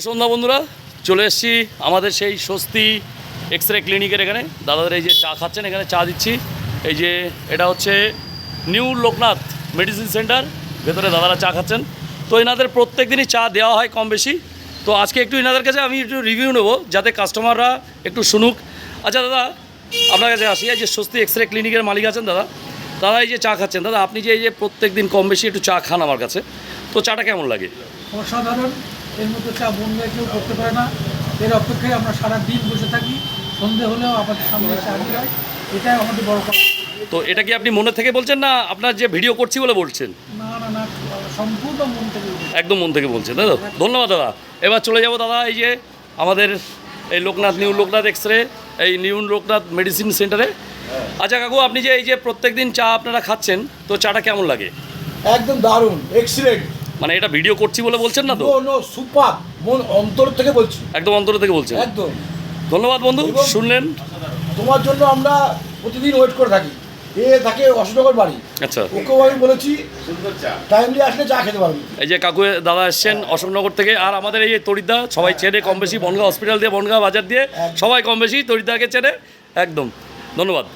সন্ধ্যা বন্ধুরা, চলে এসেছি আমাদের সেই স্বস্তি এক্স রে ক্লিনিকের এখানে। দাদাদের এই যে চা খাচ্ছেন, এখানে চা দিচ্ছি। এই যে এটা হচ্ছে নিউ লোকনাথ মেডিসিন সেন্টার, ভেতরে দাদারা চা খাচ্ছেন। তো এনাদের প্রত্যেক দিনই চা দেওয়া হয় কম বেশি। তো আজকে একটু এনাদের কাছে আমি একটু রিভিউ নেব, যাতে কাস্টমাররা একটু শুনুক। আচ্ছা দাদা, আপনার কাছে আসি। এই যে স্বস্তি এক্স রে ক্লিনিকের মালিক আছেন দাদা দাদা এই যে চা খাচ্ছেন। দাদা, আপনি যে এই যে প্রত্যেক দিন কম বেশি একটু চা খান আমার কাছে। তো চাটা কেমন লাগে? অসাধারণ। এর মধ্যে চা বন্ধু কেউ করতে পারে না। এর অপেক্ষায় আমরা সারা দিন বসে থাকি। সন্ধে হলেও আমাদের সামনে চা দিয়ে হয়। এটাই আমাদের বড় কথা। তো এটা কি আপনি মনে থেকে বলছেন না আপনার যে ভিডিও করছি বলে বলছেন? না না না সম্পূর্ণ মন থেকে। একদম মন থেকে বলছেন তাই তো? ধন্যবাদ দাদা। এবার চলে যাব দাদা এই যে আমাদের এই Loknath new Loknath X ray এই নিউ লোকনাথ মেডিসিন সেন্টারে আচ্ছা কাকু আপনি যে এই যে প্রত্যেক দিন চা আপনারা খাচ্ছেন তো চাটা কেমন লাগে? একদম দারুণ। এক্সিলেন্ট মানে এটা ভিডিও করছি বলে বলছেন না তো? সুপার মন অন্তর থেকে বলছি। একদম অন্তর থেকে বলছেন। একদম। ধন্যবাদ বন্ধু শুনলেন। তোমার জন্য আমরা প্রতিদিন ওয়েট করে থাকি। এ থাকে অশোকনগর বাড়ি। আচ্ছা। ওকেও আমি বলেছি টাইমলি আসলে চা খেতে পারবি। এই যে কাকু দাদা এসছেন অশোকনগর থেকে আর আমাদের এই তরিদা সবাই চেনে কম বেশি বনগাঁ হসপিটাল দিয়ে বনগাঁ বাজার দিয়ে সবাই কম বেশি তরিদাকে চেনে। একদম। ধন্যবাদ।